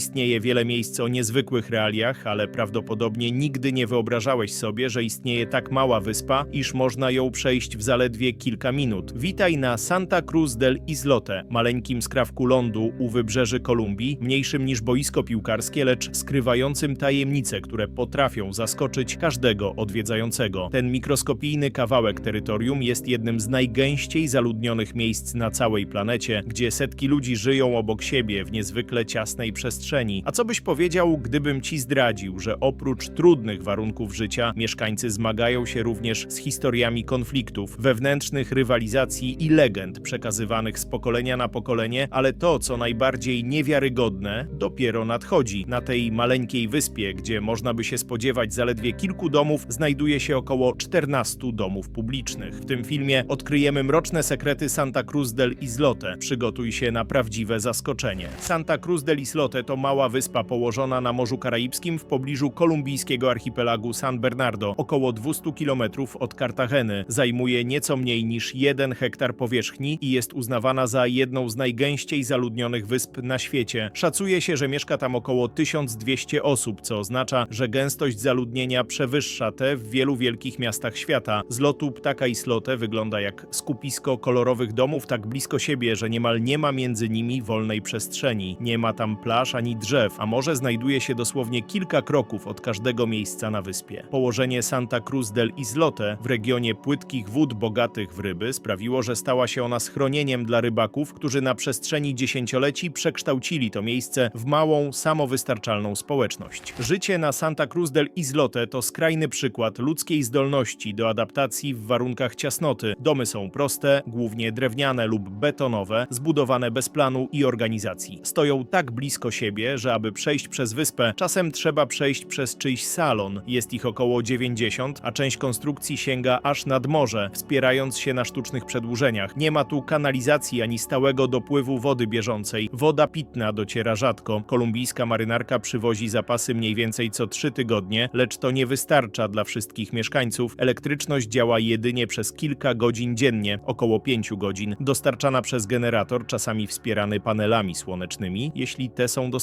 Istnieje wiele miejsc o niezwykłych realiach, ale prawdopodobnie nigdy nie wyobrażałeś sobie, że istnieje tak mała wyspa, iż można ją przejść w zaledwie kilka minut. Witaj na Santa Cruz del Islote, maleńkim skrawku lądu u wybrzeży Kolumbii, mniejszym niż boisko piłkarskie, lecz skrywającym tajemnice, które potrafią zaskoczyć każdego odwiedzającego. Ten mikroskopijny kawałek terytorium jest jednym z najgęściej zaludnionych miejsc na całej planecie, gdzie setki ludzi żyją obok siebie w niezwykle ciasnej przestrzeni. A co byś powiedział, gdybym ci zdradził, że oprócz trudnych warunków życia, mieszkańcy zmagają się również z historiami konfliktów, wewnętrznych rywalizacji i legend przekazywanych z pokolenia na pokolenie, ale to, co najbardziej niewiarygodne, dopiero nadchodzi. Na tej maleńkiej wyspie, gdzie można by się spodziewać zaledwie kilku domów, znajduje się około 14 domów publicznych. W tym filmie odkryjemy mroczne sekrety Santa Cruz del Islote. Przygotuj się na prawdziwe zaskoczenie. Santa Cruz del Islote to mała wyspa położona na Morzu Karaibskim w pobliżu kolumbijskiego archipelagu San Bernardo, około 200 km od Kartageny. Zajmuje nieco mniej niż 1 hektar powierzchni i jest uznawana za jedną z najgęściej zaludnionych wysp na świecie. Szacuje się, że mieszka tam około 1200 osób, co oznacza, że gęstość zaludnienia przewyższa tę w wielu wielkich miastach świata. Z lotu ptaka Islote wygląda jak skupisko kolorowych domów tak blisko siebie, że niemal nie ma między nimi wolnej przestrzeni. Nie ma tam plaż ani drzew, a morze znajduje się dosłownie kilka kroków od każdego miejsca na wyspie. Położenie Santa Cruz del Islote w regionie płytkich wód bogatych w ryby sprawiło, że stała się ona schronieniem dla rybaków, którzy na przestrzeni dziesięcioleci przekształcili to miejsce w małą, samowystarczalną społeczność. Życie na Santa Cruz del Islote to skrajny przykład ludzkiej zdolności do adaptacji w warunkach ciasnoty. Domy są proste, głównie drewniane lub betonowe, zbudowane bez planu i organizacji. Stoją tak blisko siebie, że aby przejść przez wyspę, czasem trzeba przejść przez czyjś salon. Jest ich około 90, a część konstrukcji sięga aż nad morze, wspierając się na sztucznych przedłużeniach. Nie ma tu kanalizacji ani stałego dopływu wody bieżącej. Woda pitna dociera rzadko. Kolumbijska marynarka przywozi zapasy mniej więcej co trzy tygodnie, lecz to nie wystarcza dla wszystkich mieszkańców. Elektryczność działa jedynie przez kilka godzin dziennie, około 5 godzin, dostarczana przez generator, czasami wspierany panelami słonecznymi, jeśli te są dostępne.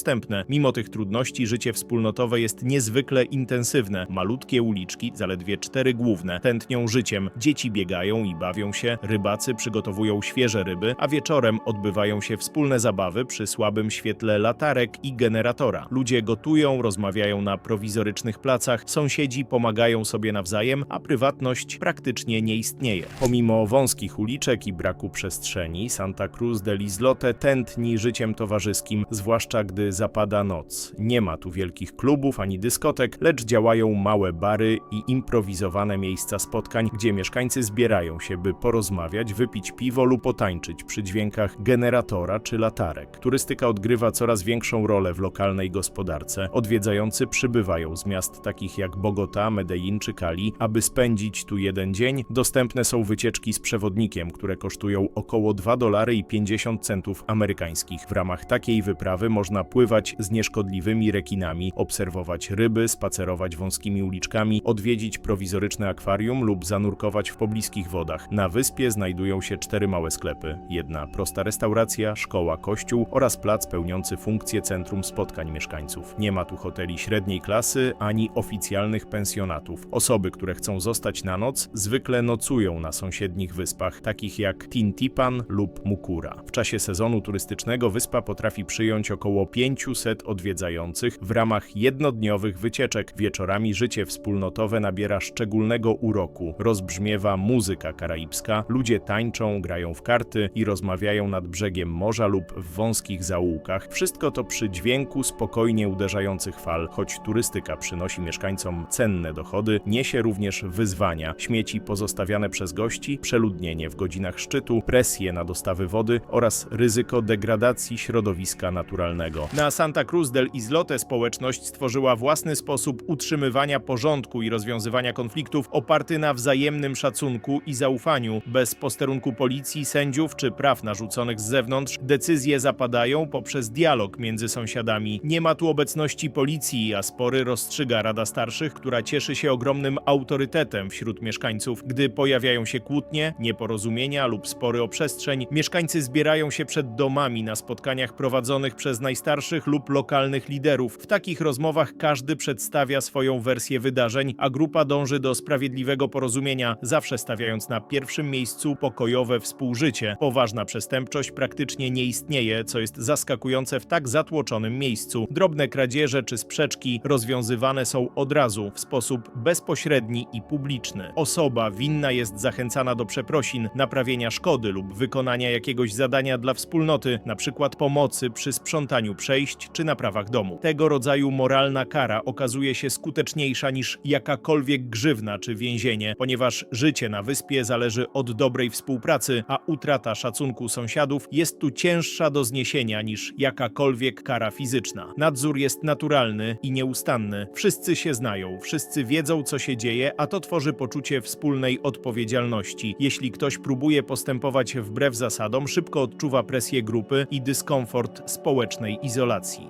Mimo tych trudności życie wspólnotowe jest niezwykle intensywne. Malutkie uliczki, zaledwie cztery główne, tętnią życiem. Dzieci biegają i bawią się, rybacy przygotowują świeże ryby, a wieczorem odbywają się wspólne zabawy przy słabym świetle latarek i generatora. Ludzie gotują, rozmawiają na prowizorycznych placach, sąsiedzi pomagają sobie nawzajem, a prywatność praktycznie nie istnieje. Pomimo wąskich uliczek i braku przestrzeni, Santa Cruz del Islote tętni życiem towarzyskim, zwłaszcza gdy zapada noc. Nie ma tu wielkich klubów ani dyskotek, lecz działają małe bary i improwizowane miejsca spotkań, gdzie mieszkańcy zbierają się, by porozmawiać, wypić piwo lub potańczyć przy dźwiękach generatora czy latarek. Turystyka odgrywa coraz większą rolę w lokalnej gospodarce. Odwiedzający przybywają z miast takich jak Bogota, Medellin czy Cali, aby spędzić tu jeden dzień. Dostępne są wycieczki z przewodnikiem, które kosztują około 2 dolary i 50 centów amerykańskich. W ramach takiej wyprawy można pływać z nieszkodliwymi rekinami, obserwować ryby, spacerować wąskimi uliczkami, odwiedzić prowizoryczne akwarium lub zanurkować w pobliskich wodach. Na wyspie znajdują się cztery małe sklepy. Jedna prosta restauracja, szkoła, kościół oraz plac pełniący funkcję centrum spotkań mieszkańców. Nie ma tu hoteli średniej klasy ani oficjalnych pensjonatów. Osoby, które chcą zostać na noc, zwykle nocują na sąsiednich wyspach, takich jak Tintipan lub Mukura. W czasie sezonu turystycznego wyspa potrafi przyjąć około 500 odwiedzających w ramach jednodniowych wycieczek. Wieczorami życie wspólnotowe nabiera szczególnego uroku. Rozbrzmiewa muzyka karaibska, ludzie tańczą, grają w karty i rozmawiają nad brzegiem morza lub w wąskich zaułkach. Wszystko to przy dźwięku spokojnie uderzających fal. Choć turystyka przynosi mieszkańcom cenne dochody, niesie również wyzwania. Śmieci pozostawiane przez gości, przeludnienie w godzinach szczytu, presje na dostawy wody oraz ryzyko degradacji środowiska naturalnego. Na Santa Cruz del Islote społeczność stworzyła własny sposób utrzymywania porządku i rozwiązywania konfliktów oparty na wzajemnym szacunku i zaufaniu. Bez posterunku policji, sędziów czy praw narzuconych z zewnątrz, decyzje zapadają poprzez dialog między sąsiadami. Nie ma tu obecności policji, a spory rozstrzyga Rada Starszych, która cieszy się ogromnym autorytetem wśród mieszkańców. Gdy pojawiają się kłótnie, nieporozumienia lub spory o przestrzeń, mieszkańcy zbierają się przed domami na spotkaniach prowadzonych przez najstarszych starszych lub lokalnych liderów. W takich rozmowach każdy przedstawia swoją wersję wydarzeń, a grupa dąży do sprawiedliwego porozumienia, zawsze stawiając na pierwszym miejscu pokojowe współżycie. Poważna przestępczość praktycznie nie istnieje, co jest zaskakujące w tak zatłoczonym miejscu. Drobne kradzieże czy sprzeczki rozwiązywane są od razu w sposób bezpośredni i publiczny. Osoba winna jest zachęcana do przeprosin, naprawienia szkody lub wykonania jakiegoś zadania dla wspólnoty, np. pomocy przy sprzątaniu przejść czy naprawach domu. Tego rodzaju moralna kara okazuje się skuteczniejsza niż jakakolwiek grzywna czy więzienie, ponieważ życie na wyspie zależy od dobrej współpracy, a utrata szacunku sąsiadów jest tu cięższa do zniesienia niż jakakolwiek kara fizyczna. Nadzór jest naturalny i nieustanny. Wszyscy się znają, wszyscy wiedzą, co się dzieje, a to tworzy poczucie wspólnej odpowiedzialności. Jeśli ktoś próbuje postępować wbrew zasadom, szybko odczuwa presję grupy i dyskomfort społecznej izolacji.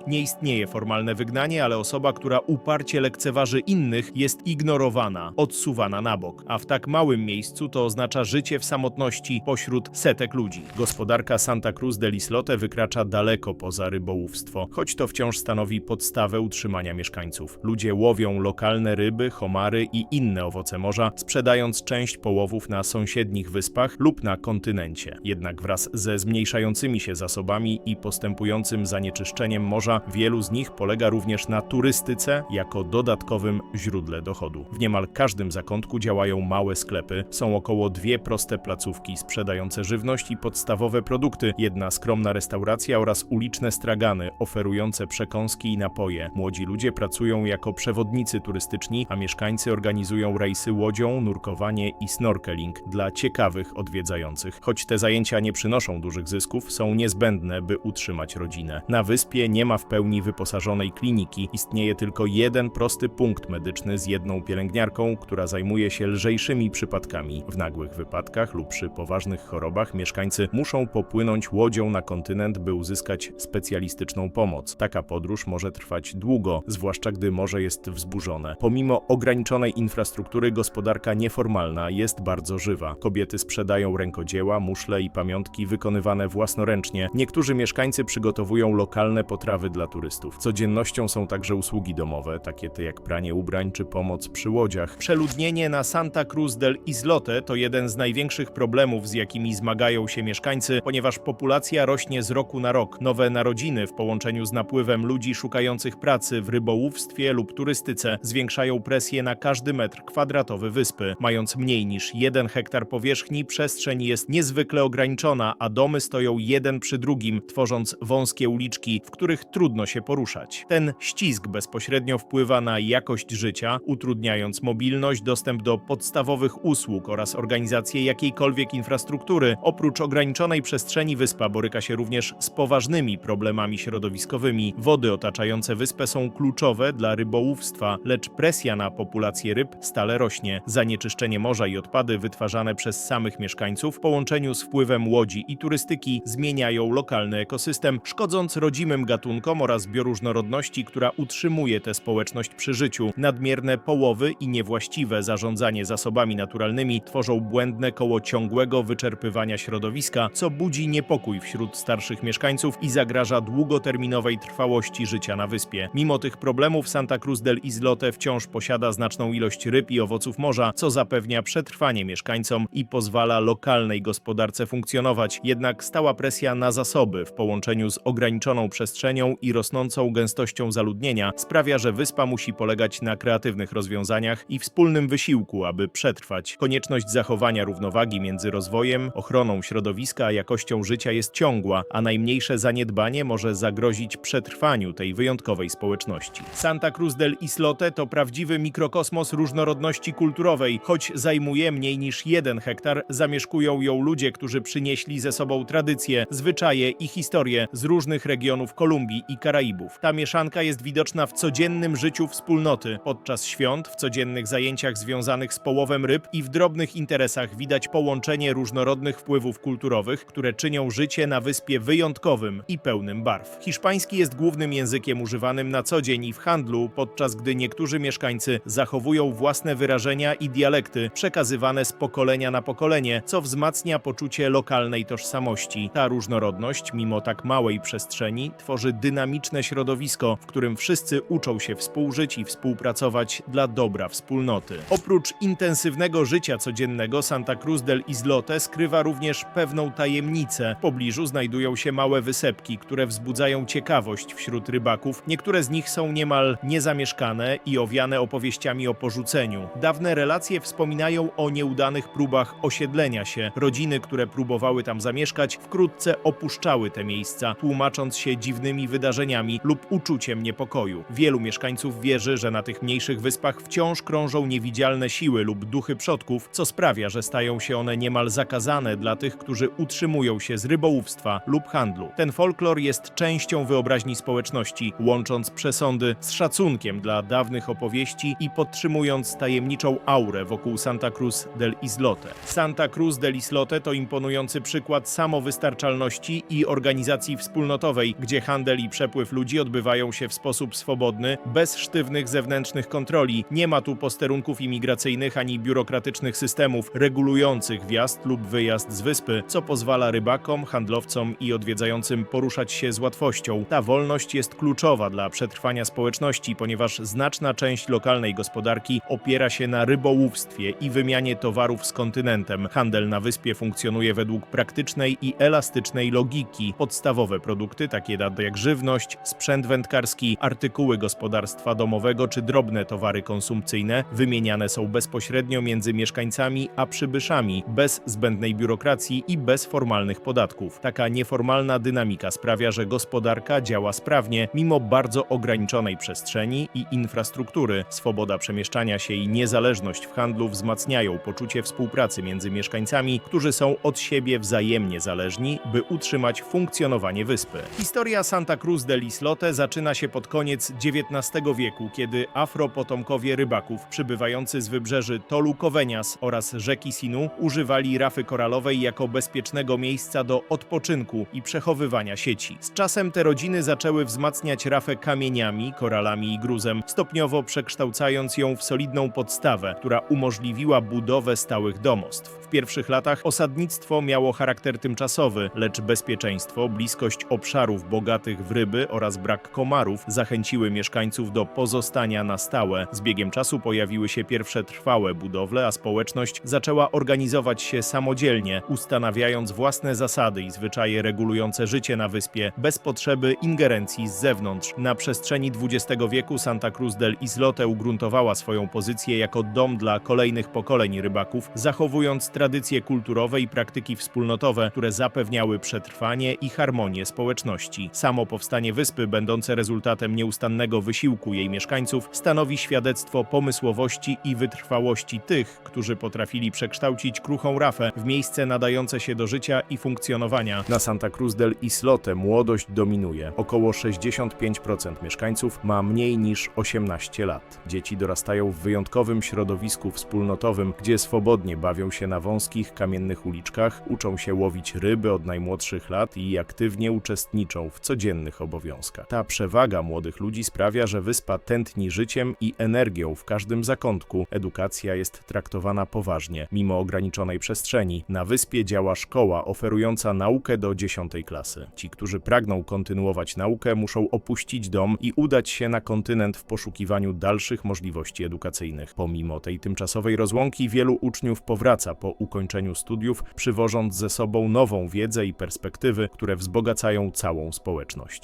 Nie istnieje formalne wygnanie, ale osoba, która uparcie lekceważy innych, jest ignorowana, odsuwana na bok. A w tak małym miejscu to oznacza życie w samotności pośród setek ludzi. Gospodarka Santa Cruz del Islote wykracza daleko poza rybołówstwo, choć to wciąż stanowi podstawę utrzymania mieszkańców. Ludzie łowią lokalne ryby, homary i inne owoce morza, sprzedając część połowów na sąsiednich wyspach lub na kontynencie. Jednak wraz ze zmniejszającymi się zasobami i postępującym zanieczyszczeniem morza, wielu z nich polega również na turystyce jako dodatkowym źródle dochodu. W niemal każdym zakątku działają małe sklepy, są około dwie proste placówki sprzedające żywność i podstawowe produkty, jedna skromna restauracja oraz uliczne stragany oferujące przekąski i napoje. Młodzi ludzie pracują jako przewodnicy turystyczni, a mieszkańcy organizują rejsy łodzią, nurkowanie i snorkeling dla ciekawych odwiedzających. Choć te zajęcia nie przynoszą dużych zysków, są niezbędne, by utrzymać rodzinę. Na wyspie nie ma w pełni wyposażonej kliniki, istnieje tylko jeden prosty punkt medyczny z jedną pielęgniarką, która zajmuje się lżejszymi przypadkami. W nagłych wypadkach lub przy poważnych chorobach mieszkańcy muszą popłynąć łodzią na kontynent, by uzyskać specjalistyczną pomoc. Taka podróż może trwać długo, zwłaszcza gdy morze jest wzburzone. Pomimo ograniczonej infrastruktury, gospodarka nieformalna jest bardzo żywa. Kobiety sprzedają rękodzieła, muszle i pamiątki wykonywane własnoręcznie. Niektórzy mieszkańcy przygotowują lokalne potrawy dla turystów. Codziennością są także usługi domowe, takie te jak pranie ubrań czy pomoc przy łodziach. Przeludnienie na Santa Cruz del Islote to jeden z największych problemów, z jakimi zmagają się mieszkańcy, ponieważ populacja rośnie z roku na rok. Nowe narodziny w połączeniu z napływem ludzi szukających pracy w rybołówstwie lub turystyce zwiększają presję na każdy metr kwadratowy wyspy. Mając mniej niż jeden hektar powierzchni, przestrzeń jest niezwykle ograniczona, a domy stoją jeden przy drugim, tworząc wąskie uliczki, w których trudno się poruszać. Ten ścisk bezpośrednio wpływa na jakość życia, utrudniając mobilność, dostęp do podstawowych usług oraz organizację jakiejkolwiek infrastruktury. Oprócz ograniczonej przestrzeni wyspa boryka się również z poważnymi problemami środowiskowymi. Wody otaczające wyspę są kluczowe dla rybołówstwa, lecz presja na populację ryb stale rośnie. Zanieczyszczenie morza i odpady wytwarzane przez samych mieszkańców w połączeniu z wpływem łodzi i turystyki zmieniają lokalny ekosystem, szkodząc rodzimym gatunkom oraz bioróżnorodności, która utrzymuje tę społeczność przy życiu. Nadmierne połowy i niewłaściwe zarządzanie zasobami naturalnymi tworzą błędne koło ciągłego wyczerpywania środowiska, co budzi niepokój wśród starszych mieszkańców i zagraża długoterminowej trwałości życia na wyspie. Mimo tych problemów Santa Cruz del Islote wciąż posiada znaczną ilość ryb i owoców morza, co zapewnia przetrwanie mieszkańcom i pozwala lokalnej gospodarce funkcjonować. Jednak stała presja na zasoby w połączeniu z ograniczoną przestrzenią i rosnącą gęstością zaludnienia sprawia, że wyspa musi polegać na kreatywnych rozwiązaniach i wspólnym wysiłku, aby przetrwać. Konieczność zachowania równowagi między rozwojem, ochroną środowiska a jakością życia jest ciągła, a najmniejsze zaniedbanie może zagrozić przetrwaniu tej wyjątkowej społeczności. Santa Cruz del Islote to prawdziwy mikrokosmos różnorodności kulturowej. Choć zajmuje mniej niż jeden hektar, zamieszkują ją ludzie, którzy przynieśli ze sobą tradycje, zwyczaje i historie z różnych regionów Kolumbii i Karaibów. Ta mieszanka jest widoczna w codziennym życiu wspólnoty, podczas świąt, w codziennych zajęciach związanych z połowem ryb i w drobnych interesach widać połączenie różnorodnych wpływów kulturowych, które czynią życie na wyspie wyjątkowym i pełnym barw. Hiszpański jest głównym językiem używanym na co dzień i w handlu, podczas gdy niektórzy mieszkańcy zachowują własne wyrażenia i dialekty przekazywane z pokolenia na pokolenie, co wzmacnia poczucie lokalnej tożsamości. Ta różnorodność, mimo tak małej przestrzeni, tworzy dynamiczne środowisko, w którym wszyscy uczą się współżyć i współpracować dla dobra wspólnoty. Oprócz intensywnego życia codziennego Santa Cruz del Islote skrywa również pewną tajemnicę. W pobliżu znajdują się małe wysepki, które wzbudzają ciekawość wśród rybaków. Niektóre z nich są niemal niezamieszkane i owiane opowieściami o porzuceniu. Dawne relacje wspominają o nieudanych próbach osiedlenia się. Rodziny, które próbowały tam zamieszkać, wkrótce opuszczały te miejsca, tłumacząc się dziwnymi wydarzeniami lub uczuciem niepokoju. Wielu mieszkańców wierzy, że na tych mniejszych wyspach wciąż krążą niewidzialne siły lub duchy przodków, co sprawia, że stają się one niemal zakazane dla tych, którzy utrzymują się z rybołówstwa lub handlu. Ten folklor jest częścią wyobraźni społeczności, łącząc przesądy z szacunkiem dla dawnych opowieści i podtrzymując tajemniczą aurę wokół Santa Cruz del Islote. Santa Cruz del Islote to imponujący przykład samowystarczalności i organizacji wspólnotowej, gdzie handel i przepływ ludzi odbywają się w sposób swobodny, bez sztywnych zewnętrznych kontroli. Nie ma tu posterunków imigracyjnych ani biurokratycznych systemów regulujących wjazd lub wyjazd z wyspy, co pozwala rybakom, handlowcom i odwiedzającym poruszać się z łatwością. Ta wolność jest kluczowa dla przetrwania społeczności, ponieważ znaczna część lokalnej gospodarki opiera się na rybołówstwie i wymianie towarów z kontynentem. Handel na wyspie funkcjonuje według praktycznej i elastycznej logiki. Podstawowe produkty, takie jak żywność, sprzęt wędkarski, artykuły gospodarstwa domowego czy drobne towary konsumpcyjne, wymieniane są bezpośrednio między mieszkańcami a przybyszami, bez zbędnej biurokracji i bez formalnych podatków. Taka nieformalna dynamika sprawia, że gospodarka działa sprawnie, mimo bardzo ograniczonej przestrzeni i infrastruktury. Swoboda przemieszczania się i niezależność w handlu wzmacniają poczucie współpracy między mieszkańcami, którzy są od siebie wzajemnie zależni, by utrzymać funkcjonowanie wyspy. Historia Santa Cruz del Islote zaczyna się pod koniec XIX wieku, kiedy afropotomkowie rybaków przybywający z wybrzeży Tolu Covenias oraz rzeki Sinu używali rafy koralowej jako bezpiecznego miejsca do odpoczynku i przechowywania sieci. Z czasem te rodziny zaczęły wzmacniać rafę kamieniami, koralami i gruzem, stopniowo przekształcając ją w solidną podstawę, która umożliwiła budowę stałych domostw. W pierwszych latach osadnictwo miało charakter tymczasowy, lecz bezpieczeństwo, bliskość obszarów bogatych w ryby oraz brak komarów zachęciły mieszkańców do pozostania na stałe. Z biegiem czasu pojawiły się pierwsze trwałe budowle, a społeczność zaczęła organizować się samodzielnie, ustanawiając własne zasady i zwyczaje regulujące życie na wyspie bez potrzeby ingerencji z zewnątrz. Na przestrzeni XX wieku Santa Cruz del Islote ugruntowała swoją pozycję jako dom dla kolejnych pokoleń rybaków, zachowując tradycje kulturowe i praktyki wspólnotowe, które zapewniały przetrwanie i harmonię społeczności. Samo powstanie wyspy, będące rezultatem nieustannego wysiłku jej mieszkańców, stanowi świadectwo pomysłowości i wytrwałości tych, którzy potrafili przekształcić kruchą rafę w miejsce nadające się do życia i funkcjonowania. Na Santa Cruz del Islote młodość dominuje. Około 65% mieszkańców ma mniej niż 18 lat. Dzieci dorastają w wyjątkowym środowisku wspólnotowym, gdzie swobodnie bawią się na wąskich, kamiennych uliczkach, uczą się łowić ryby od najmłodszych lat i aktywnie uczestniczą w codziennych obowiązkach. Ta przewaga młodych ludzi sprawia, że wyspa tętni życiem i energią w każdym zakątku. Edukacja jest traktowana poważnie, mimo ograniczonej przestrzeni. Na wyspie działa szkoła oferująca naukę do 10 klasy. Ci, którzy pragną kontynuować naukę, muszą opuścić dom i udać się na kontynent w poszukiwaniu dalszych możliwości edukacyjnych. Pomimo tej tymczasowej rozłąki, wielu uczniów powraca po ukończeniu studiów, przywożąc ze sobą nową wiedzę i perspektywy, które wzbogacają całą społeczność.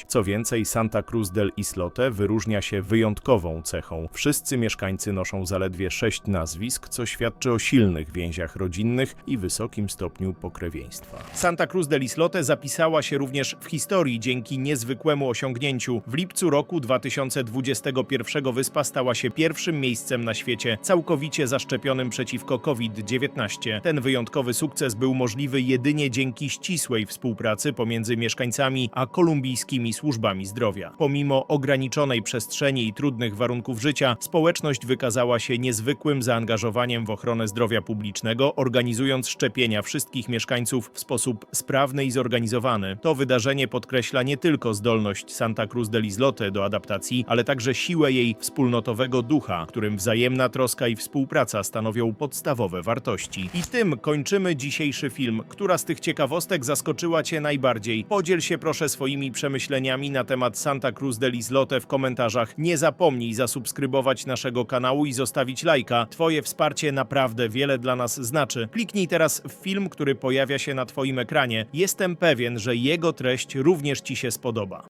Co więcej, Santa Cruz del Islote wyróżnia się wyjątkową cechą. Wszyscy mieszkańcy noszą zaledwie sześć nazwisk, co świadczy o silnych więziach rodzinnych i wysokim stopniu pokrewieństwa. Santa Cruz del Islote zapisała się również w historii dzięki niezwykłemu osiągnięciu. W lipcu roku 2021 wyspa stała się pierwszym miejscem na świecie całkowicie zaszczepionym przeciwko COVID-19. Ten wyjątkowy sukces był możliwy jedynie dzięki ścisłej współpracy pomiędzy mieszkańcami a kolumbijskimi służbami zdrowia. Pomimo ograniczonej przestrzeni i trudnych warunków życia, społeczność wykazała się niezwykłym zaangażowaniem w ochronę zdrowia publicznego, organizując szczepienia wszystkich mieszkańców w sposób sprawny i zorganizowany. To wydarzenie podkreśla nie tylko zdolność Santa Cruz del Islote do adaptacji, ale także siłę jej wspólnotowego ducha, którym wzajemna troska i współpraca stanowią podstawowe wartości. I tym kończymy dzisiejszy film. Która z tych ciekawostek zaskoczyła Cię najbardziej? Podziel się proszę swoimi przemyśleniami na temat Santa Cruz del Islote w komentarzach. Nie zapomnij zasubskrybować naszego kanału i zostawić lajka. Twoje wsparcie naprawdę wiele dla nas znaczy. Kliknij teraz w film, który pojawia się na Twoim ekranie. Jestem pewien, że jego treść również Ci się spodoba.